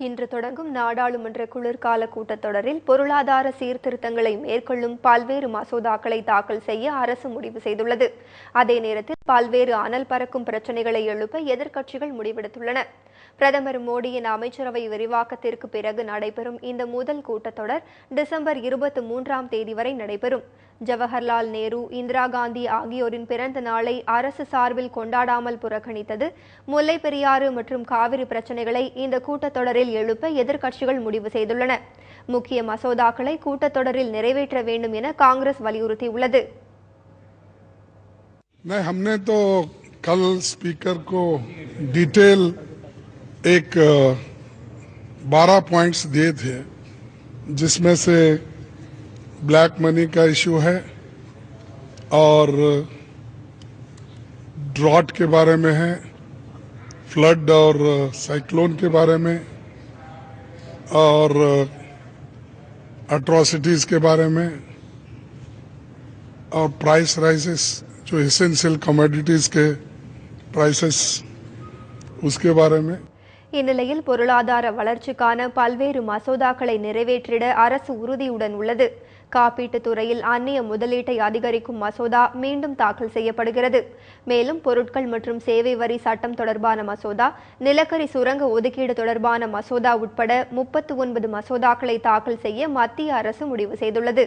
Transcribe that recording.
இன்று தொடங்கும் நாடாளுமன்ற குளிர்கால கூட்டத்தொடரில் பொருளாதார சீர்திருத்தங்களை மேற்கொள்ளும் பல்வேறு மசோதாக்களை தாக்கல் செய்ய அரசு முடிவு செய்துள்ளது. அதே நேரத்தில் பல்வேறு அனல் பறக்கும் பிரச்சனைகளை எழுப்ப எதிர்க்கட்சிகள் முடிவெடுத்துள்ளன. பிரதமர் மோடியின் அமைச்சரவை விரிவாக்கத்திற்கு பிறகு நடைபெறும் இந்த முதல் கூட்டத்தொடர் டிசம்பர் இருபத்தி மூன்றாம் தேதி வரை நடைபெறும். ஜவஹர்லால் நேரு இந்திரா காந்தி ஆகியோரின் பிறந்த நாளை அரசு சார்பில் கொண்டாடாமல் புறக்கணித்தது முல்லை பெரியாறு மற்றும் காவிரி பிரச்சனைகளை இந்த கூட்டத்தொடரில் எழுப்ப எதிர்க்கட்சிகள் முடிவு செய்துள்ளன முக்கிய மசோதாக்களை கூட்டத்தொடரில் நிறைவேற்ற வேண்டும் என காங்கிரஸ் வலியுறுத்தியுள்ளது नहीं हमने तो कल स्पीकर को डिटेल एक बारह पॉइंट्स दिए थे जिसमें से ब्लैक मनी का इशू है और ड्रॉट के बारे में है फ्लड और साइक्लोन के बारे में और अट्रॉसिटीज के बारे में और प्राइस राइसेस जो एसेंशियल कमोडिटीज के प्राइसेस उसके बारे में இந்நிலையில் பொருளாதார வளர்ச்சிக்கான பல்வேறு மசோதாக்களை நிறைவேற்றிட அரசு உறுதியுடன் உள்ளது காப்பீட்டுத் துறையில் அந்நிய முதலீட்டை அதிகரிக்கும் மசோதா மீண்டும் தாக்கல் செய்யப்படுகிறது. மேலும் பொருட்கள் மற்றும் சேவை வரி சட்டம் தொடர்பான மசோதா நிலக்கரி சுரங்க ஒதுக்கீடு தொடர்பான மசோதா உட்பட முப்பத்து ஒன்பது மசோதாக்களை தாக்கல் செய்ய மத்திய அரசு முடிவு செய்துள்ளது.